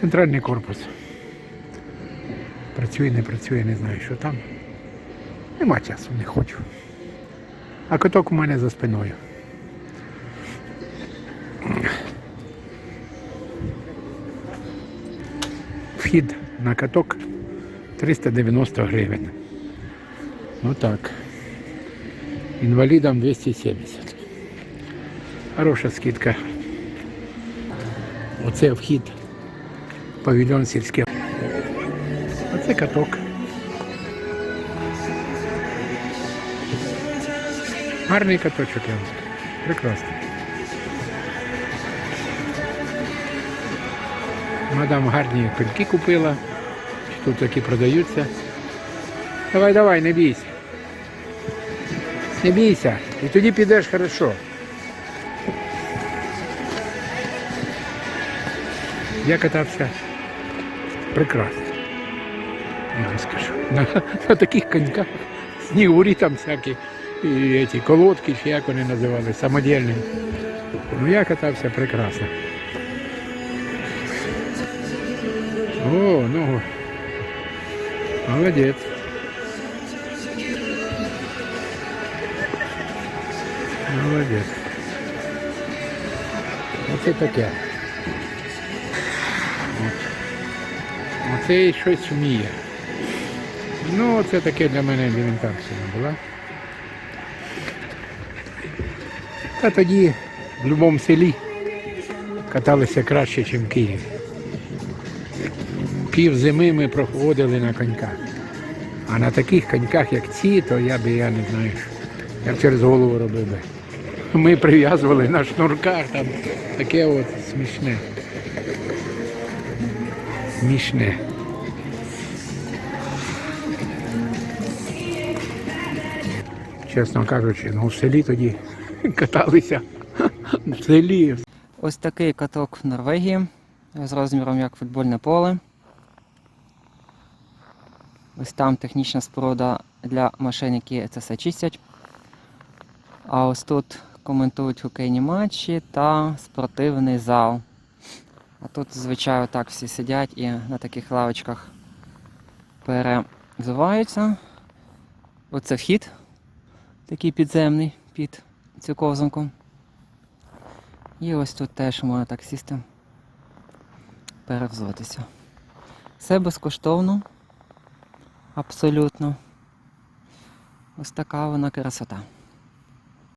Центральний корпус. Працює, не працює, не знаю, що там. Нема часу, не хочу. А каток у мене за спиною. Вхід на каток 390 гривень. Ну так. Інвалідам 270. Хороша скидка. Оце вхід. Павільйон сільський. Оце каток. Гарний каточок, я вам скажу. Прекрасний. Мадам гарні пильки купила. Тут такі продаються. Давай, давай, не бійся. Не бійся. І тоді підеш хорошо. Я катався прекрасно. Я вам скажу. На, на таких коньках снігурі там всякі і ці колодки, чи як вони називали, самодільні. Ну я катався прекрасно. О, ну. Молодець. Молодець. Оце таке. Оце і щось вміє. Ну, це таке для мене елементарщина була. Та тоді в будь-якому селі каталися краще, ніж в Києві. Пів зими ми проходили на коньках. А на таких коньках, як ці, то я би, я не знаю, я через голову робив би. Ми прив'язували на шнурках, там таке от смішне. Смішне. Чесно кажучи, ну в селі тоді каталися. Селі. Ось такий каток в Норвегії з розміром як футбольне поле. Ось там технічна споруда для машин, які це все чистять. А ось тут коментують хокейні матчі та спортивний зал. А тут, звичайно, так всі сидять і на таких лавочках перевзуваються. Оце вхід такий підземний під цю ковзанку. І ось тут теж можна так сісти, перевзутися. Все безкоштовно. Абсолютно. Ось така вона красота.